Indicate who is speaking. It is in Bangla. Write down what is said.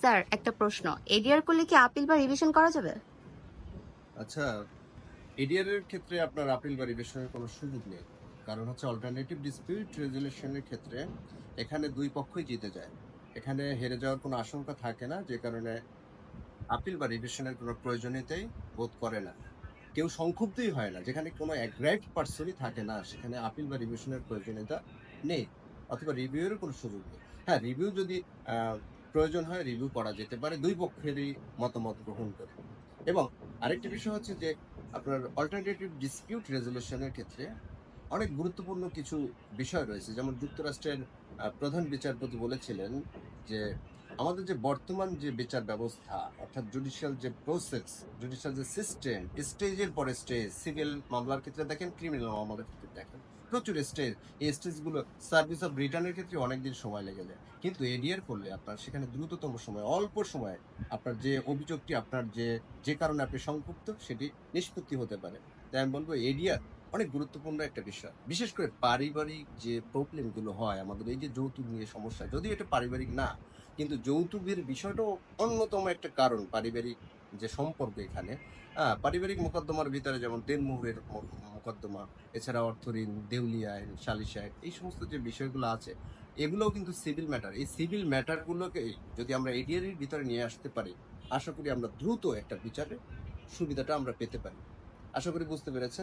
Speaker 1: স্যার, একটা প্রশ্ন। এডিআর করলে কি আপিল বা রিভিশন করা যাবে?
Speaker 2: আচ্ছা এডিআর এর ক্ষেত্রে আপনার আপিল বা রিভিশনের কোনো সুযোগ নেই। কারণ হচ্ছে অল্টারনেটিভ ডিসপিউট রেজলিউশনের ক্ষেত্রে এখানে দুই পক্ষই জিতে যায়। এখানে হেরে যাওয়ার কোনো আশঙ্কা থাকে না, যে কারণে আপিল বা রিভিশনের কোনো প্রয়োজনীয়তাই বোধ করে না। কেউ সংক্ষুব্ধই হয় না, যেখানে কোনো অ্যাগ্রাইট পার্সনই থাকে না, সেখানে আপিল বা রিভিশনের প্রয়োজনীয়তা নেই, অথবা রিভিউয়েরও কোনো সুযোগ নেই। হ্যাঁ রিভিউ যদি প্রয়োজন হয় রিভিউ করা যেতে পারে দুই পক্ষেরই মতামত গ্রহণ করে। এবং আরেকটি বিষয় হচ্ছে যে আপনার অল্টারনেটিভ ডিসপিউট রেজলিউশনের ক্ষেত্রে অনেক গুরুত্বপূর্ণ কিছু বিষয় রয়েছে। যেমন যুক্তরাষ্ট্রের প্রধান বিচারপতি বলেছিলেন যে আমাদের যে বর্তমান যে বিচার ব্যবস্থা, অর্থাৎ জুডিশিয়াল যে প্রসেস জুডিশিয়াল যে সিস্টেম স্টেজের পরে স্টেজ সিভিল মামলার ক্ষেত্রে দেখেন ক্রিমিনাল মামলার ক্ষেত্রে দেখেন প্রচুর স্টেজ এই স্টেজগুলো সার্ভিস অফ রিটার্নের ক্ষেত্রে অনেকদিন সময় লেগে যায়। কিন্তু এডিআর করলে আপনার সেখানে দ্রুততম সময়, অল্প সময়ে আপনার যে অভিযোগটি, আপনার যে যে কারণে আপনি সংক্ষুব্ধ, সেটি নিষ্পত্তি হতে পারে। তাই আমি বলব এডিআর অনেক গুরুত্বপূর্ণ একটা বিষয়। বিশেষ করে পারিবারিক যে প্রবলেমগুলো হয়, আমাদের এই যে যৌতুক নিয়ে সমস্যা, যদিও এটা পারিবারিক না, কিন্তু যৌতুকের বিষয়টাও অন্যতম একটা কারণ পারিবারিক যে সম্পর্ক এখানে। হ্যাঁ পারিবারিক মোকদ্দমার ভিতরে যেমন দেনমোহরের মো- মোকদ্দমা, এছাড়া অর্থ ঋণ দেউলিয়া আইন, সালিশ আইন, এই সমস্ত যে বিষয়গুলো আছে, এগুলোও কিন্তু সিভিল ম্যাটার। এই সিভিল ম্যাটারগুলোকে যদি আমরা এডিআরির ভিতরে নিয়ে আসতে পারি, আশা করি আমরা দ্রুত একটা বিচারে সুবিধাটা আমরা পেতে পারি। আশা করি বুঝতে পেরেছেন?